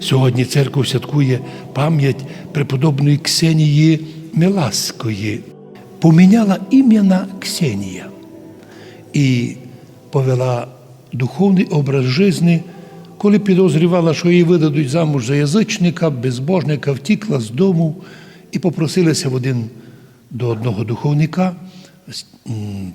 Сьогодні церква святкує пам'ять преподобної Ксенії Миласької. Поміняла ім'я Ксенія і повела духовний образ житті, коли підозрювала, що її видадуть замуж за язичника, безбожника, втікла з дому і попросилася в один до одного духовника,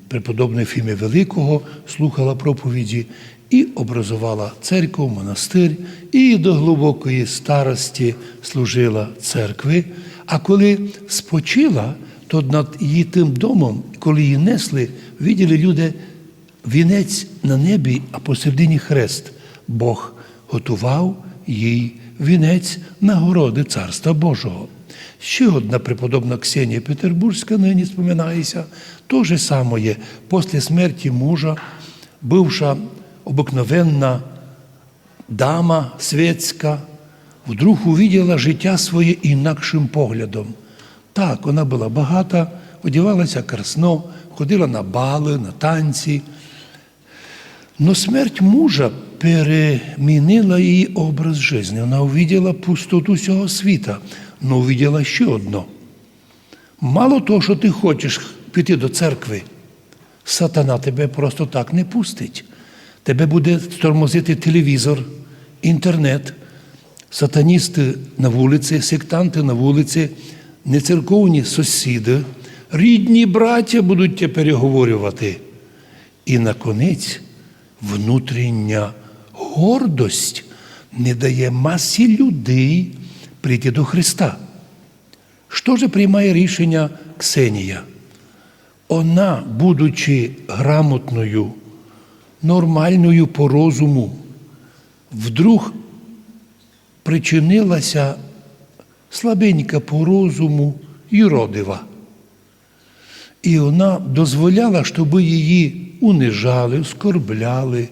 преподобної Фіми Великого, слухала проповіді і образувала церкву, монастир, і до глибокої старості служила церкви. А коли спочила, то над її тим домом, коли її несли, виділи люди вінець на небі, а посередині хрест. Бог готував їй вінець нагороди Царства Божого. Ще одна преподобна Ксенія Петербурзька нині споминається. То же самое, після смерті мужа, бивша обикновенна дама світська, вдруг увиділа життя своє інакшим поглядом. Так, вона була багата, одягалася красно, ходила на бали, на танці. Но смерть мужа перемінила її образ життя. Вона увиділа пустоту цього світа, але увиділа ще одно. Мало того, що ти хочеш піти до церкви, сатана тебе просто так не пустить. Тебе буде тормозити телевізор, інтернет, сатаністи на вулиці, сектанти на вулиці, нецерковні сусіди, рідні браття будуть тебе переговорювати. І наконець внутрішня гордость не дає масі людей прийти до Христа. Що же приймає рішення Ксенія? Вона, будучи грамотною, нормальною по розуму, вдруг причинилася слабенька по розуму юродива. І вона дозволяла, щоб її унижали, скорбляли.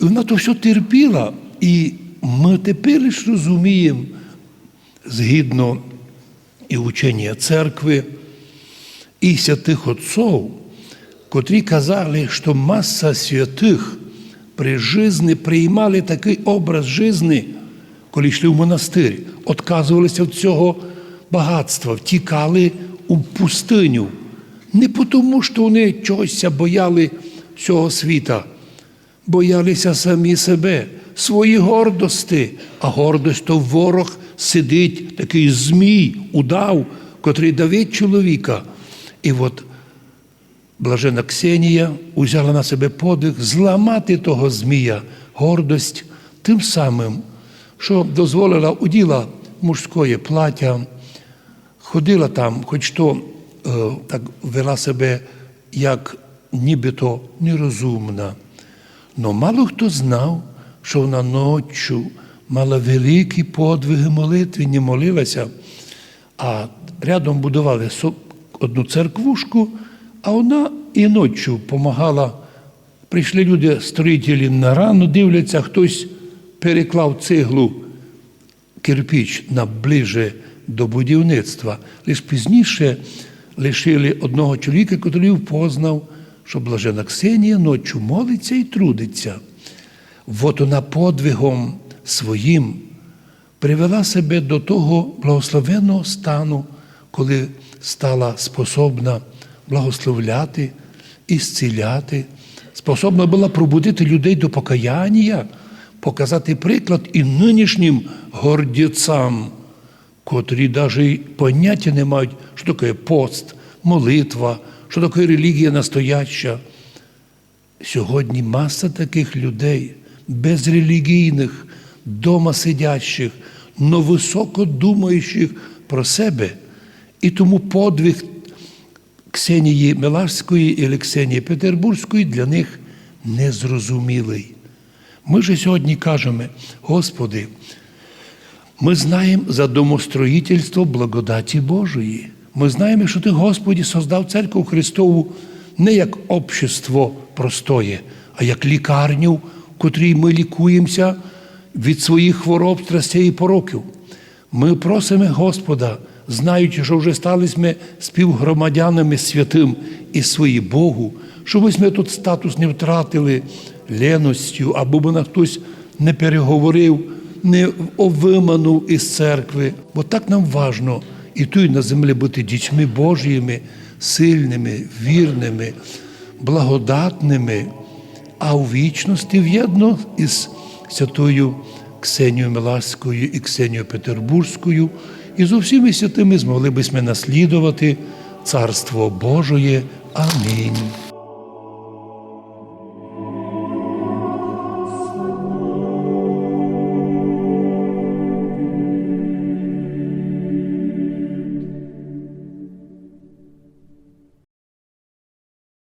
І вона то все терпіла. І ми тепер ж розуміємо, згідно і учення церкви, і святих отців, котрі казали, що маса святих при житті приймали такий образ житті, коли йшли в монастир, відказувалися від цього багатства, втікали у пустиню. Не тому, що вони чогось бояли цього світа, боялися самі себе, свої гордості, а гордость то ворог сидить, такий змій, удав, котрий давить чоловіка. І от блажена Ксенія узяла на себе подих зламати того змія, гордость тим самим, що дозволила уділа мужське плаття, ходила там, хоч то е, так вела себе як нібито нерозумна. Но мало хто знав, що вона ночі мала великі подвиги молитви, не молилася, а рядом будували одну церквушку, а вона і ночі допомагала. Прийшли люди, строїтелі на рану, дивляться, хтось переклав цеглу кирпіч наближе до будівництва. Лише пізніше лишили одного чоловіка, який впознав, що блажена Ксенія ночі молиться і трудиться. От вона подвигом своїм привела себе до того благословенного стану, коли стала способна благословляти і зціляти, способна була пробудити людей до покаяння, показати приклад і нинішнім гордіцам, котрі навіть поняття не мають, що таке пост, молитва, що таке релігія настояща. Сьогодні маса таких людей, безрелігійних, дома сидящих, но високо думаючих про себе. І тому подвиг Ксенії Милашської і Ксенії Петербурзької для них незрозумілий. Ми же сьогодні кажемо, Господи, ми знаємо за домостроїтельство благодаті Божої. Ми знаємо, що Ти, Господі, создав церкву Христову не як общество простоє, а як лікарню, в котрій ми лікуємося від своїх хвороб, страстей і пороків. Ми просимо Господа, знаючи, що вже стали ми співгромадянами святим і свої Богу, щоб ми тут статус не втратили леностю, або би на хтось не переговорив не виманув із церкви. Бо так нам важно і тут на землі бути дітьми Божіми, сильними, вірними, благодатними, а у вічності в'єдно із святою Ксенією Милаською і Ксенією Петербурзькою, і з усіми святими змогли б ми наслідувати Царство Божоє. Амінь.